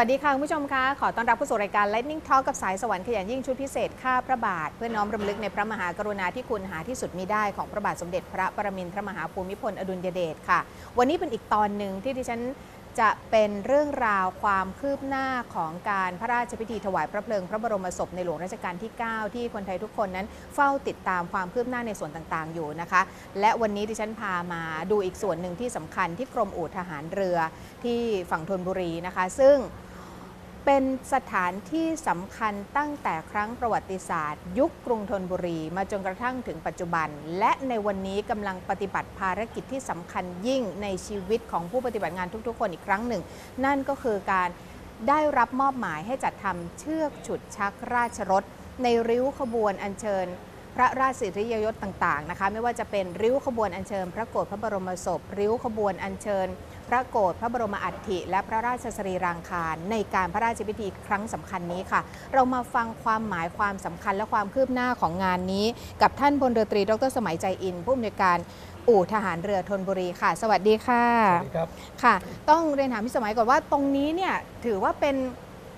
สวัสดีค่ะ คุณผู้ชมคะขอต้อนรับเข้สู่รายการ Lightning Talk กับสายสวรรค์ขยันยิ่งชุดพิเศษข้าพระบาท เพื่อน้อมรำลึกในพระมหากรุณาธิคุณหาที่สุดมิได้ของพระบาทสมเด็จพระปรมินทรมหาภูมิพลอดุลยเดชค่ะ วันนี้เป็นอีกตอนหนึ่งที่ดิฉันจะเป็นเรื่องราวความคืบหน้าของการพระราชพิธีถวายพระเพลิงพระบรมศพในหลวงรัชกาลที่ 9 ที่คนไทยทุกคนนั้นเฝ้าติดตามความคืบหน้าในส่วนต่างๆ อยู่นะคะ และวันนี้ดิฉันพามาดูอีกส่วนหนึ่งที่สำคัญที่กรมอู่ทหารเรือที่ฝั่งธนบุรีนะคะ ซึ่ง เป็นสถานที่สำคัญตั้งแต่ครั้งประวัติศาสตร์ ยุคกรุงธนบุรี มาจนกระทั่งถึงปัจจุบัน และในวันนี้กำลังปฏิบัติภารกิจที่สำคัญยิ่งในชีวิตของผู้ปฏิบัติงานทุกๆ คนอีกครั้งหนึ่ง นั่นก็คือการได้รับมอบหมายให้จัดทำเชือกฉุดชักราชรถในริ้วขบวนอัญเชิญ พระราชสิริยยศต่างๆนะคะ ไม่ว่าจะเป็นริ้วขบวนอัญเชิญ พระโกรธพระบรมศพ ริ้วขบวนอัญเชิญ พระโกรธพระบรมอัฐิและพระราชสรีรางคารในการพระราชพิธีครั้งสำคัญนี้ค่ะ เรามาฟังความหมายความสำคัญและความคืบหน้าของงานนี้ กับท่านพลเรือตรี ดรสมัยใจอินผู้อำนวยการอู่ทหารเรือธนบุรีค่ะ สวัสดีค่ะสวัสดีครับค่ะ ต้องเรียนถามพี่สมัยก่อนว่าตรงนี้เนี่ยถือว่าเป็น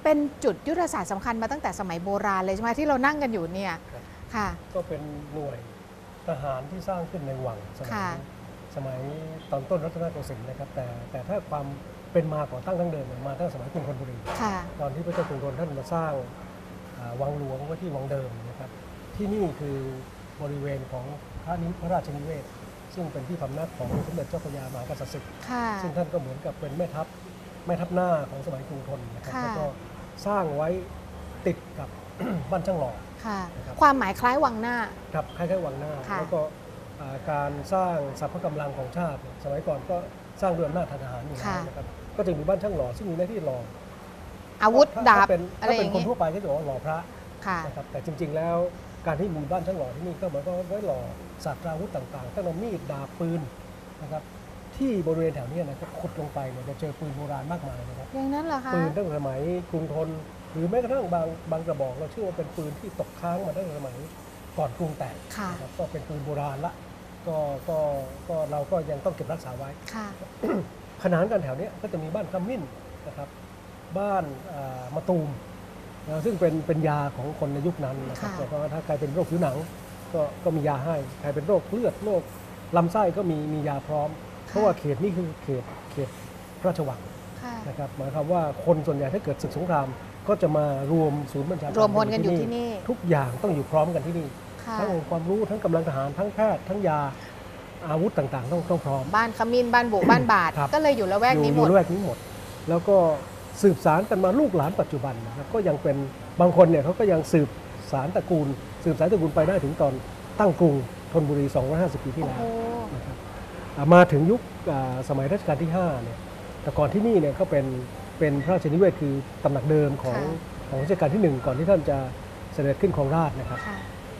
เป็นจุดยุทธศาสตร์สำคัญมาตั้งแต่สมัยโบราณเลยใช่ไหมที่เรานั่งกันอยู่เนี่ย ครับค่ะ ก็เป็นหน่วยทหารที่สร้างขึ้นในวังสมัยค่ะ สมัยตอนต้นรัตนโกสินทร์นะครับ แต่แต่ถ้าความเป็นมาก่อตั้งทั้งเดิมเนี่ยมาตั้งสมัยกรุงธนบุรี ค่ะ ตอนที่พระเจ้ากรุงธนท่านมาสร้างอ่าวังหลวงไว้ที่วังเดิมนะครับ ที่นี่คือบริเวณของพระนิพระราชนิเวศ ซึ่งเป็นที่พำนักของสมเด็จเจ้าพระยามหากษัตริย์ศึก ค่ะ ซึ่งท่านก็เหมือนกับเป็นแม่ทัพแม่ทัพหน้าของสมัยกรุงธนนะครับค่ะ แล้วก็สร้างไว้ติดกับ บ้านช่างหล่อ ค่ะ นะครับ ความหมายคล้ายวังหน้า ครับคล้ายๆวังหน้า ค่ะ แล้วก็อ่าการสร้างสรรพกำลังของชาติเนี่ยสมัยก่อนก็สร้างด้วยอำนาจทหารอยู่แล้วนะครับก็จะมีบ้านช่างหล่อซึ่งมีหน้าที่หล่ออาวุธถ้ดาบถ้เป็นอะไรถ้าอเป็นย่างคนนี้ทั่วไปก็จะบอกว่าหล่อพระค่ะ นะครับแต่จริง ๆ แล้วการที่มีบ้านช่างหล่อที่นี่ก็หมายความว่าไว้หล่อศาสตราวุธต่างๆตั้งแต่มีดดาบปืนนะครับที่บริเวณแถวเนี้ยนะครับขุดลงไปเนี่ยจะเจอปืนโบราณมากมายนะครับ อย่างนั้นเหรอคะ ปืนตั้งแต่สมัยกรุงธน หรือแม้กระทั่งบางบางกระบอกเราเชื่อว่าเป็นปืนที่ตกค้างมาตั้งแต่สมัยก่อนกรุงแตกค่ะนะครับก็เป็นปืนโบราณละก็ก็ก็เราก็ยังต้องเก็บรักษาไว้ ค่ะ ขนานกันแถวเนี้ยก็จะมีบ้านขมิ้นนะครับ บ้านอ่ามะตูมนะซึ่งเป็นเป็นยาของคนในยุคนั้นนะครับค่ะเพราะว่าถ้าใครเป็นโรคผิวหนังก็ก็มียาให้ ใครเป็นโรคเลือดโรคลำไส้ก็มีมียาพร้อม เพราะว่าเขตนี้คือเขตเขตพระราชวังค่ะ นะครับหมายความว่าคนส่วนใหญ่ถ้าเกิดศึกสงคราม ก็จะมารวมศูนย์บัญชาการรวมพลกันอยู่ที่นี่ ทุกอย่างต้องอยู่พร้อมกันที่นี่ ค่ะ ทั้งองค์ความรู้ทั้งกำลังทหารทั้งแพทย์ทั้งยาอาวุธต่างๆ ต้องต้องพร้อม บ้านขมิ้นบ้านบุ บ้านบาทครับ ก็เลยอยู่ละแวกอยู่นี้อหมยู่ด ละแวกนี้หมด แล้วก็สืบสารกันมาลูกหลานปัจจุบันนะครับก็ยังเป็นบางคนเนี่ยเขาก็ยังสืบสารตระกูล สืบสารตระกูลไปได้ถึงตอนตั้งกรุงธนบุรี 250 ปีที่โอ้แล้วโหนะครับอ่ามาถึงยุคอ่าสมัยรัชกาลที่5เนี่ยแต่ก่อนที่นี่เนี่ยก็เป็น เป็นพระราชนิเวศคือตำหนักเดิมของของรัชกาลที่หนึ่งก่อนที่ท่านจะเสด็จขึ้นครองราชย์นะครับค่ะ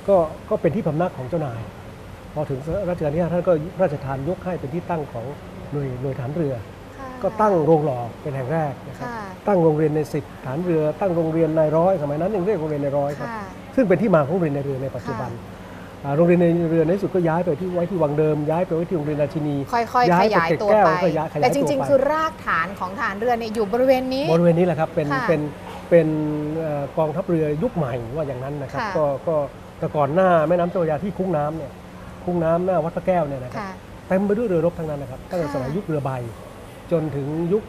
ก็ก็เป็นที่พำนักของเจ้านาย พอถึงรัชกาลที่ห้าท่านก็พระราชทานยกให้เป็นที่ตั้งของหน่วยหน่วยฐานเรือค่ะก็ตั้งโรงหล่อเป็นแห่งแรกนะครับค่ะตั้งโรงเรียนในสิบฐานเรือ ตั้งโรงเรียนนายร้อยสมัยนั้นยังเรียกโรงเรียนนายร้อยครับค่ะซึ่งเป็นที่มาของโรงเรียนในเรือในปัจจุบันอ่า โรงเรียนในเรือในที่สุดก็ย้ายไปที่ไว้ที่วังเดิม ย้ายไปไว้ที่โรงเรียนราชินี ค่อยๆขยายเกร็ดตัวแก้ไปก็ย้ายขยายแต่จตัวริงไปๆคือรากฐานของฐานเรือเนี่ยอยู่บริเวณนี้ บริเวณนี้แหละครับ เป็นค่ะเป็นเป็นเอ่อกองทัพเรือยุคใหม่ว่าอย่างนั้นนะครับค่ะก็ก็แต่ก่อนหน้าแม่น้ำเจ้าพระยาที่คุ้งน้ำเนี่ย คุ้งน้ำหน้าวัดพระแก้วเนี่ยนะครับค่ะเต็มไปด้วยเรือรบทั้งนั้นนะครับตั้งแต่ค่ะสมัยยุคเรือใบ จนถึงยุค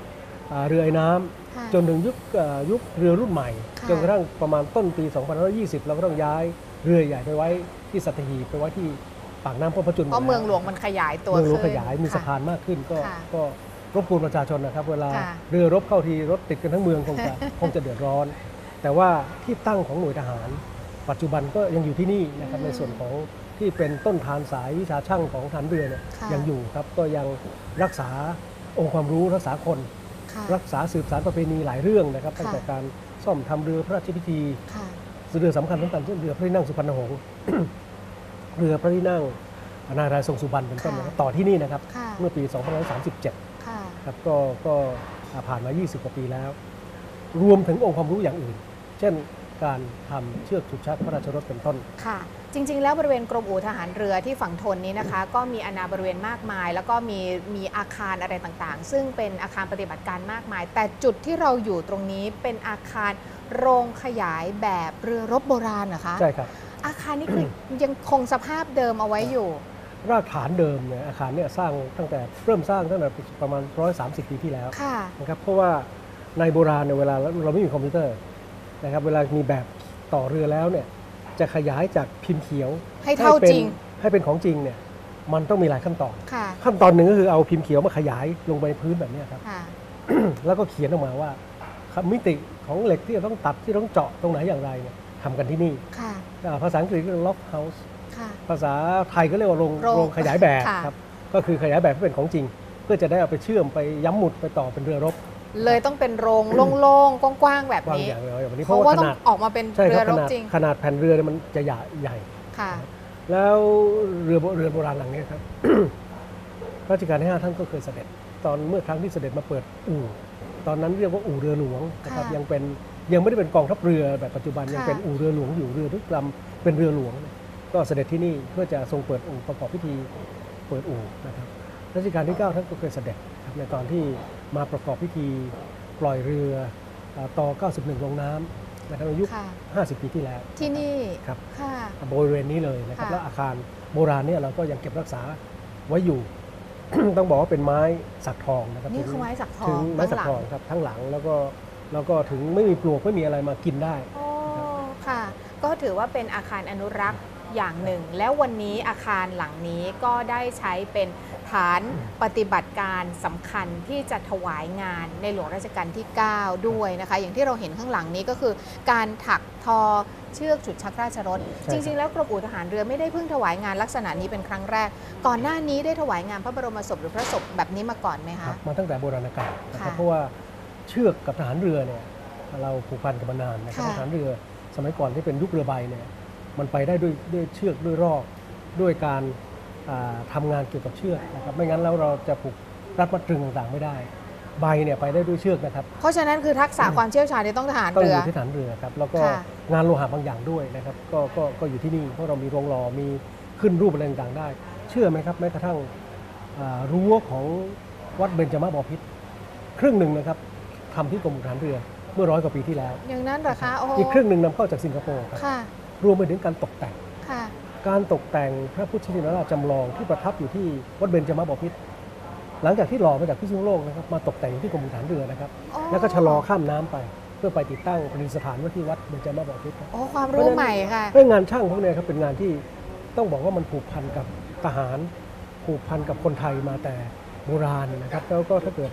อ่าเรือไอ้น้ำค่ะจนถึงยุคเอ่อยุคเรือรุ่นใหม่ค่ะจนกระทั่งประมาณต้นปี 2520 เราก็ต้องย้ายเรือใหญ่ไปไว้ ที่สัตหีบไปไว้ที่ปากน้ำพระจุลเพราะเมืองหลวงมันขยายตัวเมืองหลวงขึ้ขยายมีค่สะพานมากขึ้นก็ค่ะก็รบกวนประชาชนนะครับ เวลาค่ะเรือรบเข้าทีรถติดกันทั้งเมืองคงจะคงจะเดือดร้อน แต่ว่าที่ตั้งของหน่วยทหาร ปัจจุบันก็ยังอยู่ที่นี่นะครับในส่วนของที่เป็นต้นทานสายวิชาช่างของฐานเรือเนี่ยค่ะยังอยู่ครับก็ยังรักษาองค์ความรู้รักษาคนค่ะรักษาสืบสารประเพณีหลายเรื่องนะครับค่ะตั้งแต่การซ่อมทำเรือพระราชพิธีค่ะ เรือสำคัญสำคัญเช่นเรือพระที่นั่งสุพรรณหงษ์ เรือพระที่นั่งนารายณ์ทรงสุบรรณเป็นต้นนะครับต่อที่นี่นะครับ ค่ะ เมื่อปี 2537 ค่ะ ครับก็ก็ผ่านมา 20 กว่าปีแล้ว รวมถึงองค์ความรู้อย่างอื่น เช่นการทำเชือกฉุดชักพระราชรถเป็นต้น ค่ะ จริง ๆ แล้วบริเวณกรมอู่ทหารเรือที่ฝั่งทนนี้นะคะ ก็มีอาณาบริเวณมากมาย แล้วก็มีมีอาคารอะไรต่างๆ ซึ่งเป็นอาคารปฏิบัติการมากมาย แต่จุดที่เราอยู่ตรงนี้เป็นอาคาร โรงขยายแบบเรือรบโบราณเหรอคะ ใช่ครับ อาคารนี้คือยังคงสภาพเดิมเอาไว้อยู่ รากฐานเดิมเนี่ยอาคารเนี่ยสร้างตั้งแต่เริ่มสร้างตั้งแต่ประมาณ 130 ปีที่แล้วค่ะนะครับเพราะว่าในโบราณเนี่ยเวลาเราไม่มีคอมพิวเตอร์นะครับเวลามีแบบต่อเรือแล้วเนี่ยจะขยายจากพิมพ์เขียวให้เท่าป็นจริงให้เป็นของจริงเนี่ยมันต้องมีหลายขั้นตอนค่ะขั้นตอนหนึ่งก็คือเอาพิมพ์เขียวมาขยายลงไปในพื้นแบบเนี้ยครับค่ะแล้วก็เขียนออกมาว่า มิติของเหล็กที่จะต้องตัดที่ต้องเจาะตรงไหนอย่างไรเนี่ยทำกันที่นี่ค่ะอ่าภาษาอังกฤษก็เรียก lock house ค่ะภาษาไทยก็เรียกว่าโรงโรงโรงขยายแบบค่ะครับ ก็คือขยายแบบให้เป็นของจริง เพื่อจะได้เอาไปเชื่อมไปย้ำหมุดไปต่อเป็นเรือรบ เลยต้องเป็นโรงโล่งๆกว้างๆแบบวางนี้อย่างเลยแบบนี้เพเพราะราะว่าว่าขต้องนาดออกมาเป็นใช่คเรืรัอบรขบนาดจริง ขนาดแผ่นเรือเนี่ยมันจะใหญ่ใหญ่ค่ะแล้วเรือโบเรือโบราณหลังเนี้ครับรัชกาลที่ห้าท่านก็เคยเสด็จ ตอนเมื่อครั้งที่เสด็จมาเปิดอู่ ตอนนั้นเรียกว่าอู่เรือหลวงนะครับค่ะยังเป็นยังไม่ได้เป็นกองทัพเรือแบบปัจจุบันค่ะยังเป็นอู่เรือหลวงอยู่เรือทุกลำเป็นเรือหลวง ก็เสด็จที่นี่เพื่อจะทรงเปิดอู่ประกอบพิธีเปิดอู่นะครับรัชกาลที่ 9 ท่านก็เคยเสด็จครับในตอนที่มาประกอบพิธีปล่อยเรืออ่าต่อ 91 ลงน้ำนะครับในยุคค่ะ50 ปีที่แล้ว ที่นี่ครับค่ะบริเวณนี้เลยนะครับค่ะแล้วอาคารโบราณเนี่ยเราก็ยังเก็บรักษาไว้อยู่ ต้องบอกว่าเป็นไม้สักทองนะครับนี่ถึงคือไม้สักทองถึงไม้สักทองข้างหลัครับทั้งหลังแล้วก็แล้วก็ถึงไม่มีปลวกไม่มีอะไรมากินได้โอ้ค่ะ ก็ถือว่าเป็นอาคารอนุรักษ์อย่างหนึ่ง แล้ววันนี้อาคารหลังนี้ก็ได้ใช้เป็น ฐานปฏิบัติการสำคัญที่จะถวายงานในหลวงราชการที่ 9 ด้วยนะคะ อย่างที่เราเห็นข้างหลังนี้ก็คือ การถักทอเชือกฉุดชักราชรถใช่จริง ๆ แล้วกรมอู่ทหารเรือไม่ได้เพิ่งถวายงานลักษณะนี้เป็นครั้งแรก ก่อนหน้านี้ได้ถวายงานพระบรมศพหรือพระศพแบบนี้มาก่อนไหมครัคะบมาตั้งแต่โบราณกาลนะครับค่ะเพราะว่าเชือกกับทหารเรือเนี่ยเราผูกพันกันมานานนะครับค่ะทหารเรือสมัยก่อนที่เป็นยุคเรือใบเนี่ยมันไปได้ด้วยด้วยเชือกด้วยรอกด้วยการอ่า ทำางานเกี่ยวกับเชือกนะครับไม่งั้นแล้วเราจะผูกรัดมัดตรึงต่างๆไม่ได้ ใบเนี่ยไปได้ด้วยเชือกนะครับ เพราะฉะนั้นคือทักษะความเชี่ยวชาญเนี่ยต้องทหารต้องเรืออยู่ที่ฐานเรือครับแล้วก็ค่ะงานโลหะบางอย่างด้วยนะครับก็ก็ก็อยู่ที่นี่เพราะเรามีโรงหล่อมีขึ้นรูปอะไรต่างๆได้ เชื่อไหมครับแม้กระทั่งอ่ารั้วของวัดเบญจมาบพิตรครึ่งหนึ่งนะครับทำที่กรมฐานเรือเมื่อร้อยกว่าปีที่แล้ว อย่างนั้นเหรอคะโอ้โหอีกครึ่งหนึ่งนำเข้าจากสิงคโปร์ครับค่ะรวมไปถึงการตกแต่งค่ะ การตกแต่งพระพุทธชินราชจำลองที่ประทับอยู่ที่วัดเบญจมาบพิตรหลังจากที่หล่อมาจากพิษณุโลกนะครับมาตกแต่งอยู่ที่กรมฐานเรือนะครับอ๋อแล้วก็ชะลอข้ามน้ำไป เพื่อไปติดตั้งประดิษฐานไว้ที่วัดเบญจมาบพิตรครับโอ้ความรู้ใหม่ค่ะเรื่องงานช่างพวกเนี้ยครับเป็นงานที่ต้องบอกว่ามันผูกพันกับทหารผูกพันกับคนไทยมาแต่โบราณนะครับ แล้วก็ถ้าเกิด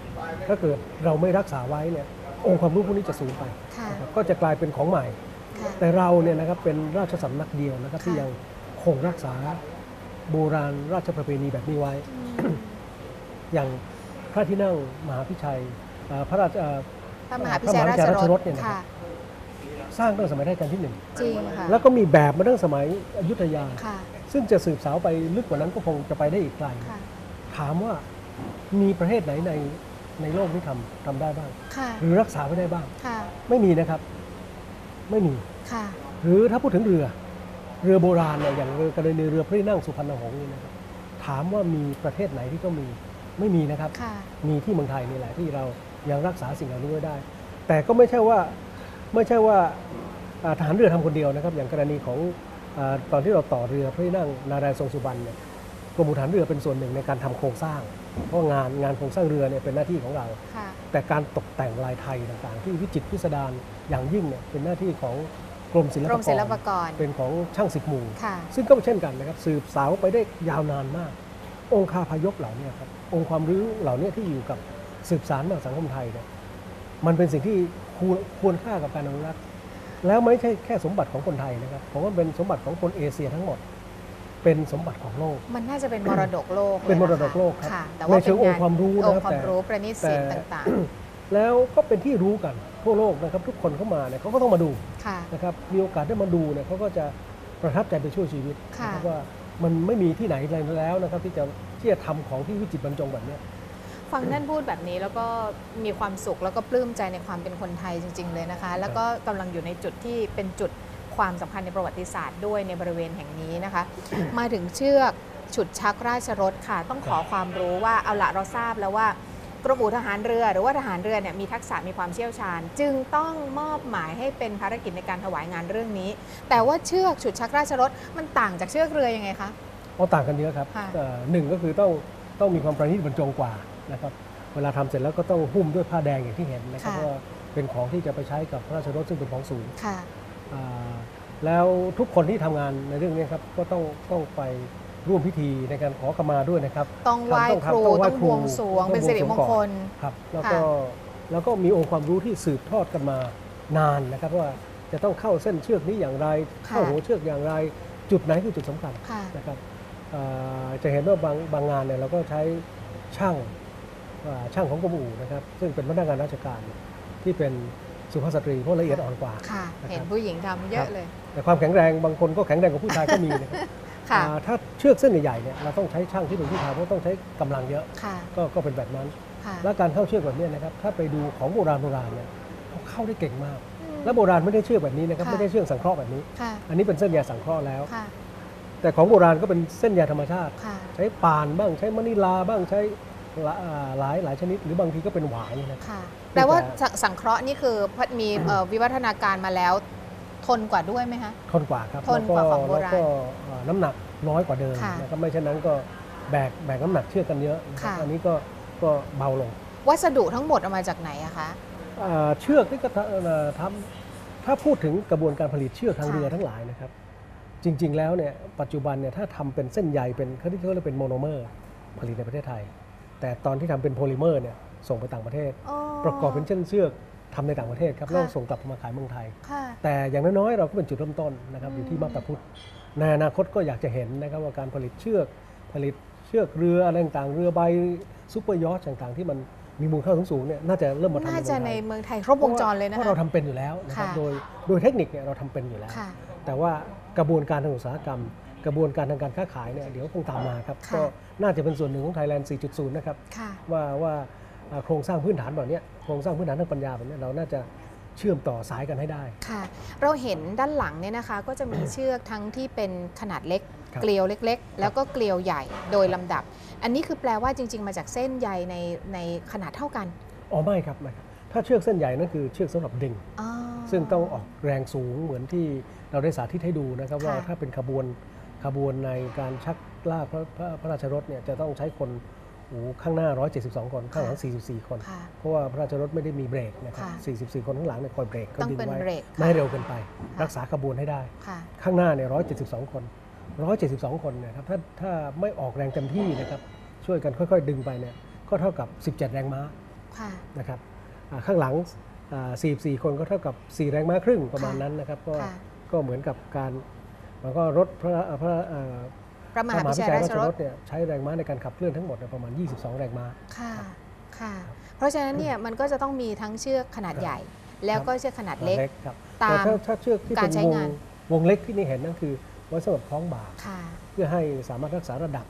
ถ้าเกิดเราไม่รักษาไว้เนี่ยองค์ความรู้พวกนี้จะสูญไปค่ะนะครับก็จะกลายเป็นของใหม่ค่ะแต่เราเนี่ยนะครับเป็นราชสำนักเดียวนะครับที่ค่ะยังค งรักษาโบราณราชประเพณีแบบนี้ไว้อืมอย่างพระที่นั่งมหาพิชัยเอ่อพระราชเอ่อพระมหาพิชัยราชพระมหาพิชัยราชรรสสเนี่ยนะครับค่ะสร้างตั้งแต่สมัยรัชกาลที่หนึ่งจริงค่ะแล้วก็มีแบบมาตั้งสมัยอยุธยาค่ะซึ่งจะสืบสาวไปลึกกว่านั้นก็คงจะไปได้อีกไกลค่ะถามว่ามีประเทศไหนในในโลกที่ทำทำได้บ้างค่ะหรือรักษาไว้ได้บ้างค่ะไม่มีนะครับ ไม่มีค่ะหรือถ้าพูดถึงเรือ เรือโบราณเนี่ยอย่างเรือกรณีเรือพระที่นั่งสุพรรณหงส์นี่นะครับถามว่ามีประเทศไหนที่ก็มีไม่มีนะครับ ค่ะ มีที่เมืองไทยนี่แหละที่เรายังรักษาสิ่งเหล่านี้ไว้ได้ แต่ก็ไม่ใช่ว่าไม่ใช่ว่าอ่าทหารเรือทำคนเดียวนะครับ อย่างกรณีของอาตอนที่เราต่อเรือพระที่นั่งนารายณ์ทรงสุบรรณเนี่ยกรมฐานเรือเป็นส่วนหนึ่งในการทำโครงสร้าง เพราะงานงานโครงสร้างเรือเนี่ยเป็นหน้าที่ของเรา ค่ะ แต่การตกแต่งลายไทยต่างๆ ที่วิจิตรพิสดารอย่างยิ่งเนี่ยเป็นหน้าที่ของ กรมศิลกปารมศิลปากร เป็นของช่างสิบหมู่ ค่ะ ซึ่งก็เช่นกันนะครับ สืบสาวไปได้ยาวนานมาก องค์คาพยพเหล่านี้ครับองค์ความรู้เหล่านี้ที่อยู่กับสืบสารมาสังคมไทยเนี่ยมันเป็นสิ่งที่ควรควรค่ากับการอนุรักษ์ แล้วไม่ใช่แค่สมบัติของคนไทยนะครับผมว่าเป็นสมบัติของคนเอเชียทั้งหมด เป็นสมบัติของโลก มันน่าจะเป็นมรดกโลกลยเป็นมรดกะะโลกครับค่ะแต่ในว่าเชิงป็นองค์ความรู้องนะครับค์ความรู้แต่ประณีตแต่ศิลป์ต่าง แล้วก็เป็นที่รู้กันทั่วโลกนะครับทุกคนเข้ามาเนี่ยเขาก็ต้องมาดูๆค่ะนะครับมีโอกาสได้มาดูเนี่ยเขาก็จะประทับใจไปช่วยชีวิตค่ะนะครับว่ามันไม่มีที่ไหนเลยแล้วนะครับ ที่จะที่จะทำของที่วิจิตรบรรจงแบบเนี้ย ฟังท่านพูดแบบนี้แล้วก็มีความสุขแล้วก็ปลื้มใจในความเป็นคนไทยจริง ๆ เลยนะคะ แล้วก็กำลังอยู่ในจุดที่เป็นจุดความสำคัญในประวัติศาสตร์ด้วยในบริเวณแห่งนี้นะคะ มาถึงเชือกฉุดชักราชรถค่ะ ต้องขอความรู้ว่าเอาละเราทราบแล้วว่า กรมอู่ทหารเรือ หรือว่าทหารเรือเนี่ยมีทักษะมีความเชี่ยวชาญ จึงต้องมอบหมายให้เป็นภารกิจในการถวายงานเรื่องนี้ แต่ว่าเชือกฉุดชักราชรถมันต่างจากเชือกเรือยังไงคะเพราะต่างกันเยอะครับค่ะเอ่อหนึ่งก็คือต้องต้องมีความประณีตบรรจงกว่านะครับเวลาทำเสร็จแล้วก็ต้องหุ้มด้วยผ้าแดงอย่างที่เห็นนะครับว่าเป็นของที่จะไปใช้กับพระราชรถซึ่งเป็นของสูงค่ะอ่าแล้วทุกคนที่ทำงานในเรื่องนี้ครับก็ต้องต้องไป ร่วมพิธีในการขอขมาด้วยนะครับต้องไหว้ต้องคทำรูต้องไหว้ต้องครูบวงสรวงต้องเป็นสิริมงคลครับแล้วค่ะก็แล้วก็มีองค์ความรู้ที่สืบทอดกันมานานนะครับว่าจะต้องเข้าเส้นเชือกนี้อย่างไรค่ะเข้าหัวเชือกอย่างไร จุดไหนคือจุดสำคัญค่ะนะครับอ่าจะเห็นว่าบางบางงานเนี่ยเราก็ใช้ช่างอ่าช่างของกรมอู่นะครับ ซึ่งเป็นพนักงานราชการที่เป็นสุภาพสตรีเพราะละเอียดอ่อนกว่าค่ะนะครับเห็นผู้หญิงทำเยครัอะบเลย แต่ความแข็งแรงบางคนก็แข็งแรงกว่าผู้ชายก็มีนะครับค่ะอ่า ถ้าเชือกเส้นใหญ่ๆเนี่ยเราต้องใช้ช่างที่เป็นผู้ชายเพราะต้องใช้กำลังเยอะค่ะก็ก็เป็นแบบนั้นค่ะและการเข้าเชือกแบบเนี้ยนะครับถ้าไปดูของโบราณโบราณเนี่ยเขาเข้าได้เก่งมากอืมและโบราณไม่ได้เชือกแบบนี้นะครับค่ะไม่ได้เชือกสังเคราะห์แบบนี้ค่ะอันนี้เป็นเส้นใยสังเคราะห์แล้วค่ะแต่ของโบราณก็เป็นเส้นใยธรรมชาติค่ะใช้ป่านบ้างใช้มะนิลาบ้างใช้หลาอ่าหลายหลายชนิด หรือบางทีก็เป็นหวายนะครับค่ะแปลว่าสังสังเคราะห์นี่คือพัดมีเอ่อวิวัฒนาการมาแล้ว ทนกว่าด้วยไหมคะทนกว่าครับทนกว่าของโบราณแล้วก็เอ่อ น้ำหนักน้อยกว่าเดิมค่ะนะครับไม่เช่นนั้นก็แบกแบกน้ำหนักเชือกกันเยอะนะครับค่ะอันนี้ก็ก็เบาลง วัสดุทั้งหมดเอามาจากไหนอะคะอ่าเชือกที่ก็ทำเอ่อทำถ้าพูดถึงกระบวนการผลิตเชือกทางค่ะเรือทั้งหลายนะครับ จริง ๆ แล้วเนี่ยปัจจุบันเนี่ยถ้าทำเป็นเส้นใยเป็นเขาที่เขาเรียกเป็นโมโนเมอร์ผลิตในประเทศไทย แต่ตอนที่ทำเป็นโพลิเมอร์เนี่ยส่งไปต่างประเทศอ๋อประกอบเป็นเช่นเชือกทำในต่างประเทศครับค่ะแล้วส่งกลับมาขายเมืองไทยค่ะแต่อย่างน้อยๆเราก็เป็นจุดเริ่มต้นนะครับอืมอยู่ที่มาบตาพุทธ ในอนาคตก็อยากจะเห็นนะครับว่าการผลิตเชือก ผลิตเชือกเรืออะไรต่างๆ เรือใบซูเปอร์ยอชต์ต่างๆ ที่มันมีมูลค่าสูงๆเนี่ยน่าจะเริ่มมาทำน่าในจะเมืองในไทยเมืองไทยครบวงจรเลยนะเพราะคะเราทำเป็นอยู่แล้วนะครับค่ะโดยโดยเทคนิคเนี่ยเราทำเป็นอยู่แล้วค่ะแต่ว่ากระบวนการทางอุตสาหกรรม กระบวนการทางการค้าขายเนี่ยเดี๋ยวคงตามมาครับค่ะก็น่าจะเป็นส่วนหนึ่งของ Thailand 4.0 นะครับค่ะว่าว่าอ่าโครงสร้างพื้นฐานแบบเนี้ยโครงสร้างพื้นฐานทางปัญญาแบบเนี้ยเราน่าจะ เชื่อมต่อสายกันให้ได้ ค่ะ เราเห็นด้านหลังเนี่ยนะคะ ก็จะมีเชือกทั้งที่เป็นขนาดเล็ก ครับ เกลียวเล็ก ๆ แล้วก็เกลียวใหญ่โดยลำดับ อันนี้คือแปลว่าจริง ๆ มาจากเส้นใยในในขนาดเท่ากันอ๋อไม่ครับไม่ครับ ถ้าเชือกเส้นใหญ่นั่นคือเชือกสำหรับดึง อ๋อ ซึ่งต้องออกแรงสูงเหมือนที่เราได้สาธิตให้ดูนะครับค่ะ ว่าถ้าเป็นขบวนขบวนในการชักลากพระพระพระราชรถเนี่ยจะต้องใช้คนโอ้โห ข้างหน้า 172 คน ข้างหลัง 44 คน ค่ะเพราะว่าพระราชรถไม่ได้มีเบรกนะครับค่ะ 44 คนข้างหลังเนี่ยคอยเบรกก็ต้องดึงเป็นไว้ เบรกไม่ให้ค่ะเร็วเกินไปค่ะรักษาขบวนให้ได้ ค่ะ ข้างหน้าเนี่ย 172 คน 172 คนเนี่ยครับ ถ้าถ้าไม่ออกแรงเต็มที่นะครับ ช่วยกันค่อยๆ ดึงไปเนี่ย ก็เท่ากับ 17 แรงม้าค่ะ นะครับอ่าข้างหลังอ่า44 คนก็เท่ากับ 4 แรงม้าครึ่งประมาณค่ะ นั้นนะครับ ก็ ค่ะ ก็เหมือนกับการมันก็รถพระพระเอ่อพ ระมพหาระมหาพิพิชัชัยยราราชชรรถถเนี่ยใช้แรงม้าในการขับเคลื่อนทั้งหมดเนี่ยประมาณ 22 แรงม้าค่ะค่ะ เพราะฉะนั้นเนี่ยมันก็จะต้องมีทั้งเชือกขนาดใหญ่ แล้วก็เชือกขนาดเล็กครับตามแต่ถ้าถ้าเชือกที่กาเป็รนใช้วงงานวงเล็กที่นี่เห็นนั่นคือไว้สำหรับคล้องบ่าค่ะเพื่อให้สามารถรักษาระดับ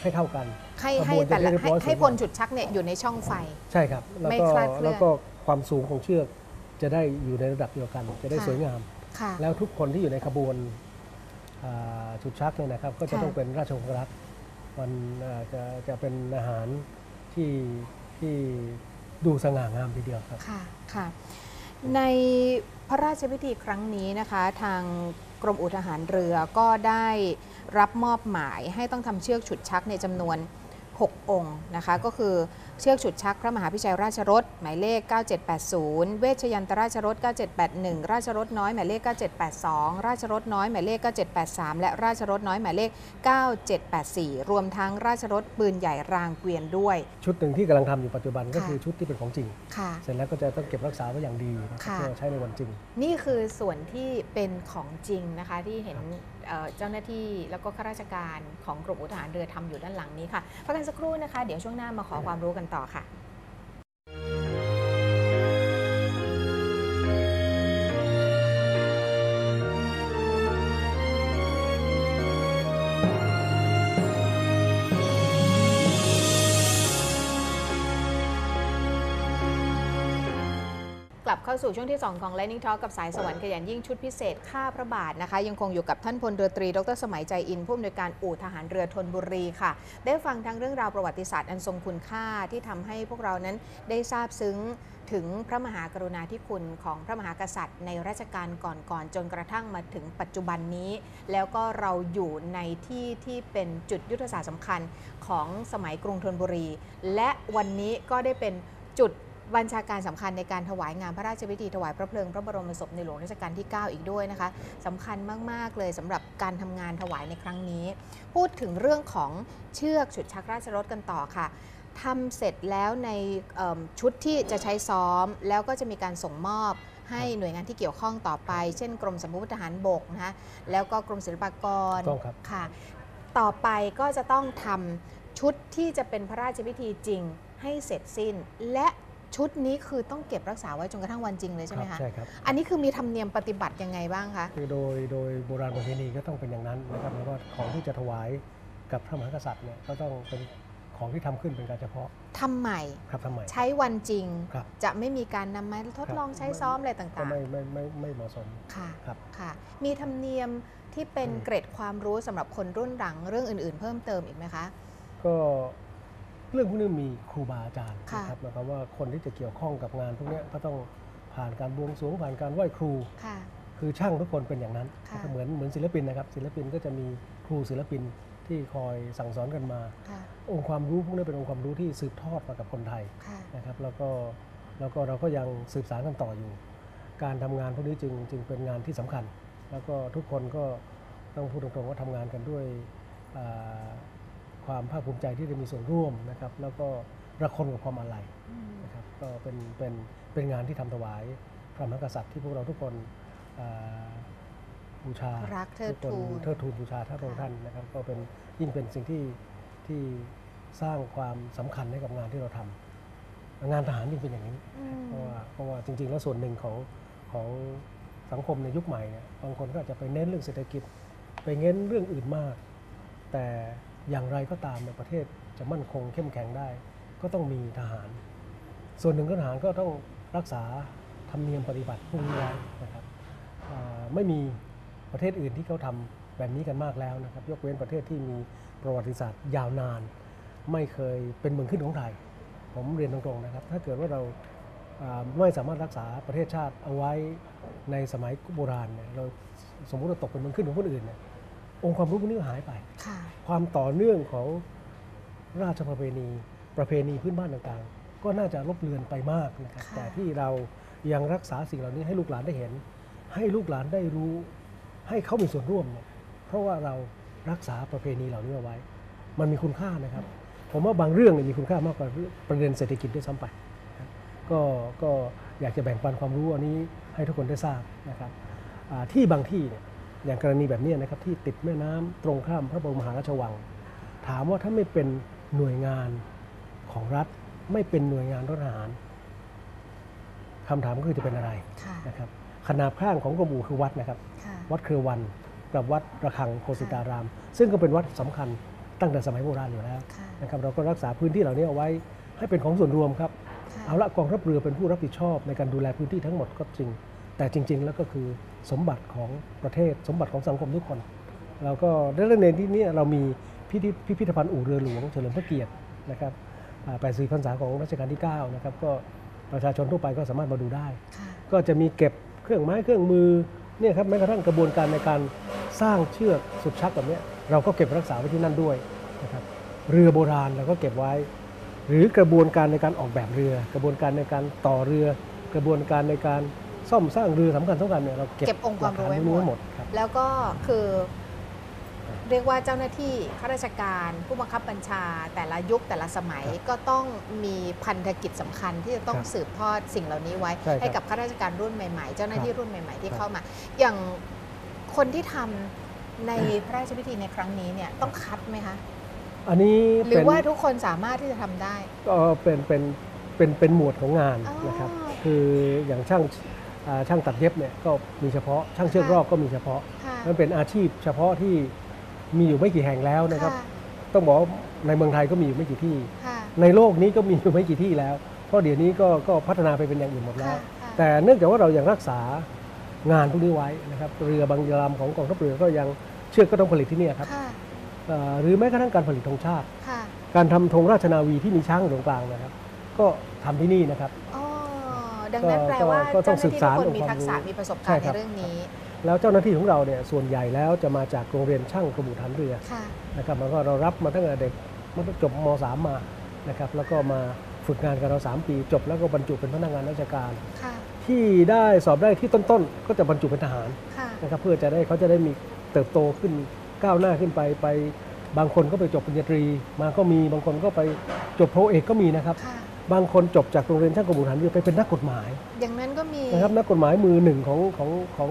ให้เท่ากัน ให้ขบวนให้แต่ละจะได้เรียบให้ร้อยให้สวยพลงามจุดชักเนี่ยอยู่ในช่องไฟ ใช่ครับ แล้วไม่ก็คลาดเคลื่อนแล้วก็ความสูงของเชือกจะได้อยู่ในระดับเดียวกัน จะได้ค่ะสวยงามค่ะแล้วทุกคนที่อยู่ในขบวน อ่าชุดชักเนี่ยนะครับก็จะค่ะต้องเป็นราชองครักษ์มันอ่าจะจะเป็นอาหารที่ที่ดูสง่างามทีเดียวครับค่ะค่ะในพระราชพิธีครั้งนี้นะคะ ทางกรมอุทหารเรือก็ได้รับมอบหมายให้ต้องทำเชือกฉุดชักในจำนวน 6 องค์นะคะ ก็คือ เชือกฉุดชักพระมหาพิชัยราชรถหมายเลข 9780 เวชยันตราชรถ 9781 ราชรถน้อยหมายเลข 9782 ราชรถน้อยหมายเลข 9783 และราชรถน้อยหมายเลข 9784 รวมทั้งราชรถปืนใหญ่รางเกวียนด้วย ชุดหนึ่งที่กำลังทำอยู่ปัจจุบันก็ค่ะคือชุดที่เป็นของจริงค่ะเสร็จแล้วก็จะต้องเก็บรักษาไว้อย่างดีนะครับค่ะเพื่อใช้ในวันจริง นี่คือส่วนที่เป็นของจริงนะคะที่เห็น เจ้าหน้าที่แล้วก็ข้าราชการของกรมอุทหารเรือทำอยู่ด้านหลังนี้ค่ะพักกันสักครู่นะคะ เดี๋ยวช่วงหน้ามาขอความรู้กันต่อค่ะ เข้าสู่ช่วงที่ 2 ของ Lightning Talk กับสายสวรรค์ขยันยิ่งชุดพิเศษข้าพระบาทนะคะ ยังคงอยู่กับท่านพลเรือตรี ดรสมัยใจอินผู้อำนวยการอู่ทหารเรือธนบุรีค่ะ ได้ฟังทั้งเรื่องราวประวัติศาสตร์อันทรงคุณค่าที่ทำให้พวกเรานั้นได้ทราบซึ้งถึงพระมหากรุณาธิคุณของพระมหากษัตริย์ ในรัชกาลก่อนๆจนกระทั่งมาถึงปัจจุบันนี้ แล้วก็เราอยู่ในที่ที่เป็นจุดยุทธศาสตร์สำคัญของสมัยกรุงธนบุรี และวันนี้ก็ได้เป็นจุด บัญชาการสำคัญในการถวายงานพระราชพิธีถวายพระเพลิงพระบรมศพในหลวงรัชกาลที่ 9 อีกด้วยนะคะสำคัญมาก ๆ เลยสำหรับการทำงานถวายในครั้งนี้ พูดถึงเรื่องของเชือกฉุดชักราชรถกันต่อค่ะทำเสร็จแล้วในเอิ่มชุดที่จะใช้ซ้อม แล้วก็จะมีการส่งมอบให้หน่วยงานที่เกี่ยวข้องต่อไป เช่น กรมสมมุติทหารบกนะคะแล้วก็กรมศิลปากรต้องครับค่ะ ต่อไปก็จะต้องทำชุดที่จะเป็นพระราชพิธีจริงให้เสร็จสิ้น และ ชุดนี้คือต้องเก็บรักษาไว้จนกระทั่งวันจริงเลยใช่ไหมครัคะบใช่ครับ อันนี้คือมีธรรมเนียมปฏิบัติยังไงบ้างคะ คือโดยโดยโบราณประเพณีก็ต้องเป็นอย่างนั้นนะครับแล้วก็ของที่จะถวายกับพระมหากษัตริย์เนี่ยก็ต้องเป็นของที่ทำขึ้นเป็นการเฉพาะทำใหม่ครับทำไมใช้วันจริงครับจะไม่มีการนำมาทดลองใช้ซ้อมอะไรก็ต่างไม่ไม่ไม่ไม่เหมาะสมๆค่ะครับค่ะ มีธรรมเนียมที่เป็นอืมเกร็ดความรู้สำหรับคนรุ่นหลังเรื่องอื่น ๆ เพิ่มเติมอีกไหมคะ ก็ เรื่องพวกนี้มีครูบาอาจารย์ค่ะนะครับหมายความว่าคนที่จะเกี่ยวข้องกับงานพวกเนี้ยก็ต้องผ่านการบวงสรวงผ่านการไหว้ครูค่ะคือช่างทุกคนเป็นอย่างนั้นค่ะนะครับเหมือนเหมือนศิลปินนะครับ ศิลปินก็จะมีครูศิลปินที่คอยสั่งสอนกันมาค่ะองค์ความรู้พวกนี้เป็นองค์ความรู้ที่สืบทอดมากับคนไทยค่ะนะครับแล้วก็แล้วก็เราก็ยังสืบสานกันต่ออยู่ การทำงานพวกนี้จึงจึงเป็นงานที่สำคัญ แล้วก็ทุกคนก็ต้องพูดตรงๆว่าทำงานกันด้วยอ่า ความภาคภูมิใจที่ได้มีส่วนร่วมนะครับ แล้วก็ระคนกับความอาลัยอืมนะครับ ก็เป็นเป็นเป็นงานที่ทำถวายพระมหากษัตริย์ที่พวกเราทุกคนอ่าบูชารักเทิดทุกคนทูนเทิดทูนบูชาท่านพระองค์ท่านนะครับ ก็เป็นยิ่งเป็นสิ่งที่ที่สร้างความสำคัญให้กับงานที่เราทำงานทหารยิ่งเป็นอย่างนี้อืมเพราะว่าเพราะว่าจริง ๆ แล้วส่วนหนึ่งของของสังคมในยุคใหม่เนี่ยบางคนก็อาจจะไปเน้นเรื่องเศรษฐกิจ ไปเน้นเรื่องอื่นมาก แต่ อย่างไรก็ตามในประเทศจะมั่นคงเข้มแข็งได้ ก็ต้องมีทหาร ส่วนหนึ่งก็ทหารก็ต้องรักษาธรรมเนียมปฏิบัติพวกนี้ไว้นะครับไม่มีประเทศอื่นที่เขาทำแบบนี้กันมากแล้วนะครับ ยกเว้นประเทศที่มีประวัติศาสตร์ยาวนาน ไม่เคยเป็นเมืองขึ้นของไทย ผมเรียนตรงๆนะครับ ถ้าเกิดว่าเราอ่าไม่สามารถรักษาประเทศชาติเอาไว้ในสมัยโบราณเนี่ยเราสมมติเราตกเป็นเมืองขึ้นของคนอื่นเนี่ย องค์ความรู้พวกนี้ก็หายไปค่ะความต่อเนื่องของราชประเพณี ประเพณีพื้นบ้านต่างๆ ก็น่าจะลบเลือนไปมากนะครับค่ะแต่ที่เรายังรักษาสิ่งเหล่านี้ให้ลูกหลานได้เห็น ให้ลูกหลานได้รู้ ให้เขามีส่วนร่วมเนี่ยเพราะว่าเรารักษาประเพณีเหล่านี้เอาไว้ มันมีคุณค่านะครับ ผมว่าบางเรื่องเนี่ยมีคุณค่ามากกว่าประเด็นเศรษฐกิจด้วยซ้ำไปนะครับก็ก็อยากจะแบ่งปันความรู้อันนี้ให้ทุกคนได้ทราบนะครับอ่าที่บางที่เนี่ย อย่างกรณีแบบนี้นะครับที่ติดแม่น้ำตรงข้ามพระบรมมหาราชวัง ถามว่าถ้าไม่เป็นหน่วยงานของรัฐ ไม่เป็นหน่วยงานรถทหารคำถามก็คือจะเป็นอะไรค่ะนะครับขนาบข้างของกรมอู่คือวัดนะครับค่ะวัดเครือวันกับวัดระฆังโคสิตาราม ซึ่งก็เป็นวัดสำคัญตั้งแต่สมัยโบราณอยู่แล้วค่ะนะครับเราก็รักษาพื้นที่เหล่านี้เอาไว้ให้เป็นของส่วนรวมครับค่ะเอาละกองทัพเรือเป็นผู้รับผิดชอบในการดูแลพื้นที่ทั้งหมดก็จริง แต่จริง ๆ แล้วก็คือสมบัติของประเทศสมบัติของสังคมทุกคนเราก็ได้เรื่องในที่นี้เรามีพิพิธพิพิธภัณฑ์อู่เรือหลวงเฉลิมพระเกียรตินะครับอ่า84พรรษาของรัชกาลที่ 9 นะครับ ก็ประชาชนทั่วไปก็สามารถมาดูได้ค่ะก็จะมีเก็บเครื่องไม้เครื่องมือเนี่ยครับแม้กระทั่งกระบวนการในการสร้างเชือกสุดชักแบบเนี้ยเราก็เก็บรักษาไว้ที่นั่นด้วยนะครับเรือโบราณเราก็เก็บไว้ หรือกระบวนการในการออกแบบเรือ กระบวนการในการต่อเรือ กระบวนการในการ ซ่อมสร้างเรือสำคัญสำคัญเนี่ยเราเก็บเก็บองค์ความรู้ไว้หลักฐนพกนี้หมดครับแล้วก็คือเรียกว่าเจ้าหน้าที่ข้าราชการ ผู้บังคับบัญชา แต่ละยุคแต่ละสมัยครับก็ต้องมีพันธกิจสำคัญที่จะต้องครับสืบทอดสิ่งเหล่านี้ไว้ใช่ครับให้กับข้าราชการรุ่นใหม่ๆ เจ้าหน้าที่ครับรุ่นใหม่ ๆ ที่ครับเข้ามา อย่างคนที่ทำในพระราชพิธีในครั้งนี้เนี่ยต้องคัดไหมคะอันนี้หรือเป็นว่าทุกคนสามารถที่จะทำได้ก็เป็นเป็นเป็นเป็นหมวดของงานอ๋อนะครับ คืออย่างช่างอ่า ช่างตัดเย็บเนี่ยก็มีเฉพาะช่างเชือกค่ะรอกก็มีเฉพาะค่ะมันเป็นอาชีพเฉพาะที่มีอยู่ไม่กี่แห่งแล้วนะครับค่ะต้องบอกว่าในเมืองไทยก็มีอยู่ไม่กี่ที่ค่ะในโลกนี้ก็มีอยู่ไม่กี่ที่แล้ว เพราะเดี๋ยวนี้ก็ก็พัฒนาไปเป็นอย่างอื่นหมดแล้วค่ะแต่เนื่องจากว่าเรายังรักษางานพวกนี้ไว้นะครับ เรือบางลำของกองทัพเรือก็ยังเชือกก็ต้องผลิตที่เนี่ยครับค่ะเอ่อหรือแม้กระทั่งการผลิตธงชาติค่ะการทำธงราชนาวีที่มีช้างอยู่ตรงกลางนะครับ ก็ทำที่นี่นะครับอ๋อ ดังนั้นแปลว่าก็ต้เจ้าองหน้าที่ทุกคนศึกษามีทักษะองค์ความรู้มีประสบใช่การณ์คในรับเรื่องนี้ แล้วเจ้าหน้าที่ของเราเนี่ยส่วนใหญ่แล้วจะมาจากโรงเรียนช่างกรมฐานเรือค่ะนะครับแล้วก็เรารับมาตั้งแต่เด็กมันจบม .3 มานะครับแล้วก็มาฝึกงานกับเรา 3 ปี จบแล้วก็บรรจุเป็นพนักงานราชการค่ะที่ได้สอบได้ที่ต้นๆ ก็จะบรรจุเป็นทหารค่ะนะครับเพื่อจะได้เขาจะได้มีเติบโตขึ้นก้าวหน้าขึ้นไปไป บางคนก็ไปจบปริญญาตรี มาก็มีบางคนก็ไปจบโทเอกก็มีนะครับค่ะ บางคนจบจากโรงเรียนช่างกรมฐานเรือไปเป็นนักกฎหมาย อย่างนั้นก็มีนะครับนักกฎหมายมือหนึ่งของของของ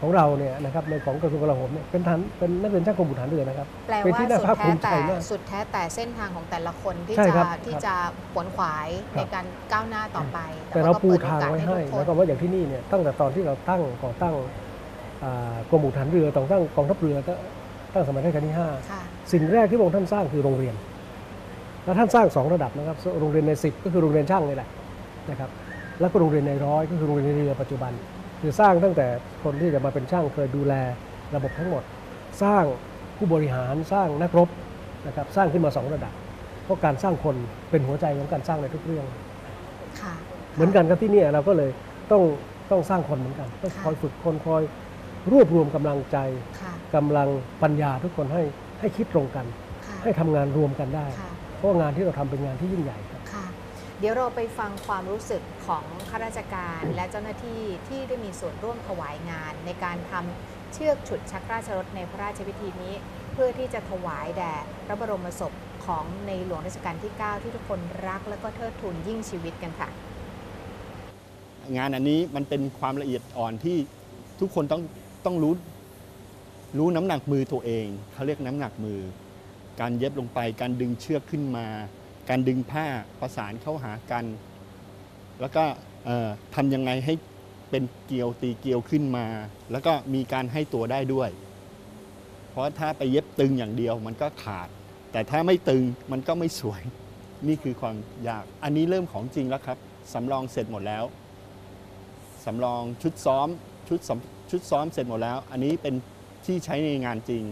ของเราเนี่ยนะครับในของกระทรวงกลาโหมเนี่ยเป็นฐานเป็นนักเรียนช่างกรมฐานเรือนะครับแปลเป็นว่าที่น่าสุดภาคภูแท้มิใจแต่มากสุดแท้แต่เส้นทางของแต่ละคนที่ใช่จะครับที่ครับจะขวนขวายครับในการก้าวหน้าต่อไป แต่เราก็ปูปิดโอทางกสไว้ให้ทุกคนแล้วก็ว่าอย่างที่นี่เนี่ยตั้งแต่ตอนที่เราตั้งก่อตั้งอ่ากรมอุทหารเรือต้องตั้งกองทัพเรือตั้งตั้งสมัยรัชกาลที่ค่ะ5สิ่งแรกที่พระองค์ท่านสร้างคือโรงเรียน แล้วท่านสร้างสองระดับนะครับโรงเรียนใน 10 ก็คือโรงเรียนช่างนี่แหละนะครับแล้วก็โรงเรียนในร้อยก็คือโรงเรียนในเรือปัจจุบัน คือสร้างตั้งแต่คนที่จะมาเป็นช่างเคยดูแลระบบทั้งหมด สร้างผู้บริหารสร้างนักรบนะครับสร้างขึ้นมาสองระดับ เพราะการสร้างคนเป็นหัวใจของการสร้างในทุกเรื่องค่ะเหมือนกันครับที่เนี่ยเราก็เลยต้องต้องสร้างคนเหมือนกันต้องค่ะคอยฝึกคนคอยรวบรวมกำลังใจค่ะกำลังปัญญาทุกคนให้ให้คิดตรงกันค่ะให้ทำงานรวมกันได้ค่ะ เพราะว่างานที่เราทำเป็นงานที่ยิ่งใหญ่ครับค่ะเดี๋ยวเราไปฟังความรู้สึกของข้าราชการและเจ้าหน้าที่ที่ได้มีส่วนร่วมถวายงาน ในการทำเชือกฉุดชักราชรถในพระราชพิธีนี้ เพื่อที่จะถวายแด่พระบรมศพของในหลวงรัชกาลที่ 9 ที่ทุกคนรักและก็เทิดทูนยิ่งชีวิตกันค่ะ งานอันนี้มันเป็นความละเอียดอ่อนที่ทุกคนต้องต้องรู้รู้น้ำหนักมือตัวเองเขาเรียกน้ำหนักมือ การเย็บลงไป การดึงเชือกขึ้นมา การดึงผ้าประสานเข้าหากัน แล้วก็ทำยังไงให้เป็นเกลียวตีเกลียวขึ้นมา แล้วก็มีการให้ตัวได้ด้วย เพราะถ้าไปเย็บตึงอย่างเดียวมันก็ขาด แต่ถ้าไม่ตึงมันก็ไม่สวย นี่คือความยาก อันนี้เริ่มของจริงแล้วครับสำรองเสร็จหมดแล้วสำรองชุดซ้อมชุดชุดซ้อมเสร็จหมดแล้ว อันนี้เป็นที่ใช้ในงานจริง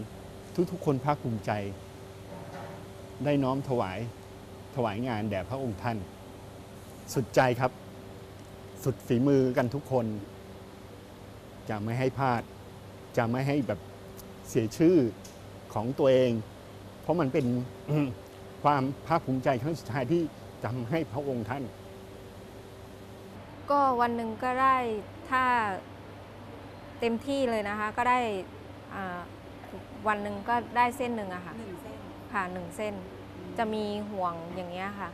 ทุกๆ คนภาคภูมิใจ ได้น้อมถวายถวายงานแด่พระองค์ท่าน สุดใจครับ สุดฝีมือกันทุกคน จะไม่ให้พลาด จะไม่ให้แบบเสียชื่อของตัวเอง เพราะมันเป็นความภาคภูมิใจครั้งสุดท้ายที่ทำให้พระองค์ท่าน ก็วันหนึ่งก็ได้ถ้าเต็มที่เลยนะคะ ก็ได้วันหนึ่งก็ได้เส้นหนึ่งอะค่ะหนึ่งเส้นค่ะหนึ่งเส้น จะมีห่วงอย่างเงี้ยค่ะ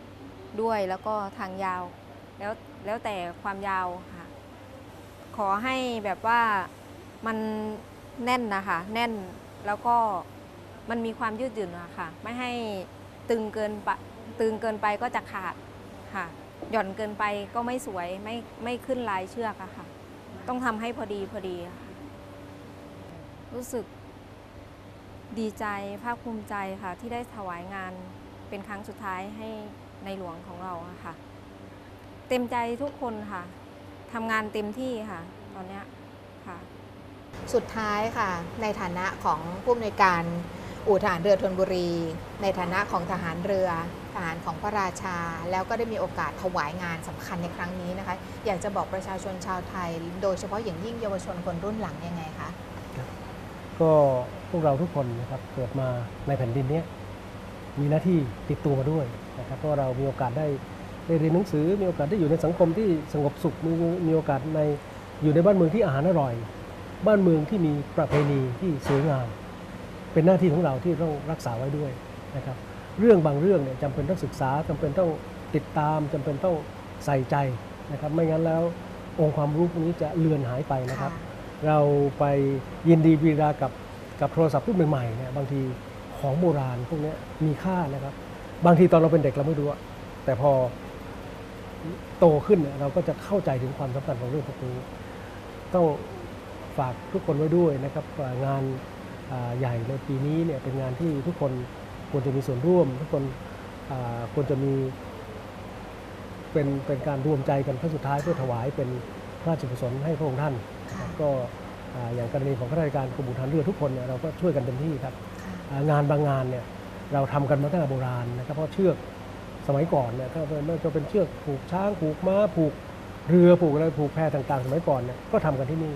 ด้วยแล้วก็ทางยาว แล้วแล้วแต่ความยาวค่ะ ขอให้แบบว่ามันแน่นนะคะ แน่นแล้วก็มันมีความยืดหยุ่นอะค่ะ ไม่ให้ตึงเกินไปตึงเกินไปก็จะขาดค่ะ หย่อนเกินไปก็ไม่สวยไม่ไม่ขึ้นลายเชือกอะค่ะ ต้องทำให้พอดีพอดีค่ะ รู้สึก ดีใจภาคภูมิใจค่ะ ที่ได้ถวายงานเป็นครั้งสุดท้ายให้ในหลวงของเราอะค่ะ เต็มใจทุกคนค่ะทำงานเต็มที่ค่ะ ตอนเนี้ยค่ะ สุดท้ายค่ะ ในฐานะของผู้อำนวยการอู่ทหารเรือธนบุรี ในฐานะของทหารเรือทหารของพระราชา แล้วก็ได้มีโอกาสถวายงานสำคัญในครั้งนี้นะคะ อยากจะบอกประชาชนชาวไทย โดยเฉพาะอย่างยิ่งเยาวชนคนรุ่นหลังยังไงคะก็พ วกเราทุกคนนะครับเกิดมาในแผ่นดินเนี้ยมีหน้าที่ติดตัวมาด้วยนะครับเพราะเรามีโอกาสได้ได้เรียนหนังสือ มีโอกาสได้อยู่ในสังคมที่สงบสุขมีมีโอกาสในอยู่ในบ้านเมืองที่อาหารอร่อย บ้านเมืองที่มีประเพณีที่สวยงาม เป็นหน้าที่ของเราที่ต้องรักษาไว้ด้วยนะครับเรื่องบางเรื่องเนี่ยจำเป็นต้องศึกษาจำเป็นต้องติดตามจำเป็นต้องใส่ใจนะครับไม่งั้นแล้วองค์ความรู้พวกนี้จะเลือนหายไปนะครับ เราไปยินดีปรีดากับ กับโทรศัพท์รุ่นใหม่ๆเนี่ยบางทีของโบราณพวกนี้มีค่านะครับ บางทีตอนเราเป็นเด็กเราไม่รู้อะแต่พอโตขึ้นเนี่ยเราก็จะเข้าใจถึงความสำคัญของเรื่องพวกนี้ต้องฝากทุกคนไว้ด้วยนะครับงานใหญ่ในปีนี้เนี่ยเป็นงานที่ทุกคนควรจะมีส่วนร่วม ทุกคนควรจะมีเป็นเป็นการรวมใจกันครั้งสุดท้ายเพื่อถวายเป็นพระราชกุศลให้พระองค์ท่าน ก็ อ่าอย่างกรณีของข้าราชการกรมอุทหารเรือทุกคนเนี่ยเราก็ช่วยกันเต็มที่ครับค่ะอ่างานบางงานเนี่ยเราทำกันมาตั้งแต่โบราณนะครับเพราะเชือกสมัยก่อนเนี่ยถ้าเป็นไม่ว่าจะเป็นเชือกผูกช้างผูกม้าผูกเรือผูกอะไรผูกแพต่างๆ สมัยก่อนเนี่ยก็ทำกันที่นี่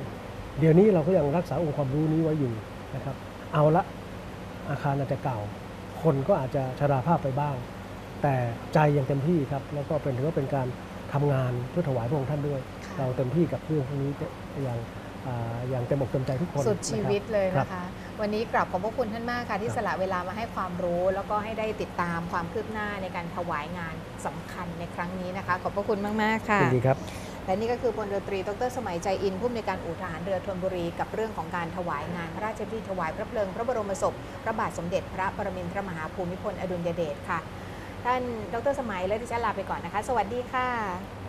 เดี๋ยวนี้เราก็ยังรักษาองค์ความรู้นี้ไว้อยู่นะครับ เอาละอาคารอาจจะเก่า คนก็อาจจะชราภาพไปบ้าง แต่ใจยังเต็มที่ครับ แล้วก็เป็นถือว่าเป็นการทำงานเพื่อถวายพระองค์ท่านด้วยค่ะเราเต็มที่กับเรื่องพวกนี้อย่าง อ่าอย่างเต็มอกเต็มใจทุกคนสุดชีวิตเลยครับนะคะ วันนี้กราบขอบพระคุณท่านมากค่ะที่ครับสละเวลามาให้ความรู้ แล้วก็ให้ได้ติดตามความคืบหน้าในการถวายงานสำคัญในครั้งนี้นะคะ ขอบพระคุณมากๆค่ะยินดีครับและนี่ก็คือพลเรือตรี ดร สมัยใจอิน ผู้อำนวยการอู่ทหารเรือธนบุรี กับเรื่องของการถวายงาน พระราชพิธีถวายพระเพลิง พระบรมศพ พระบาทสมเด็จพระปรมินทรมหาภูมิพลอดุลยเดชค่ะ ท่าน ดร สมัยและดิฉันลาไปก่อนนะคะ สวัสดีค่ะ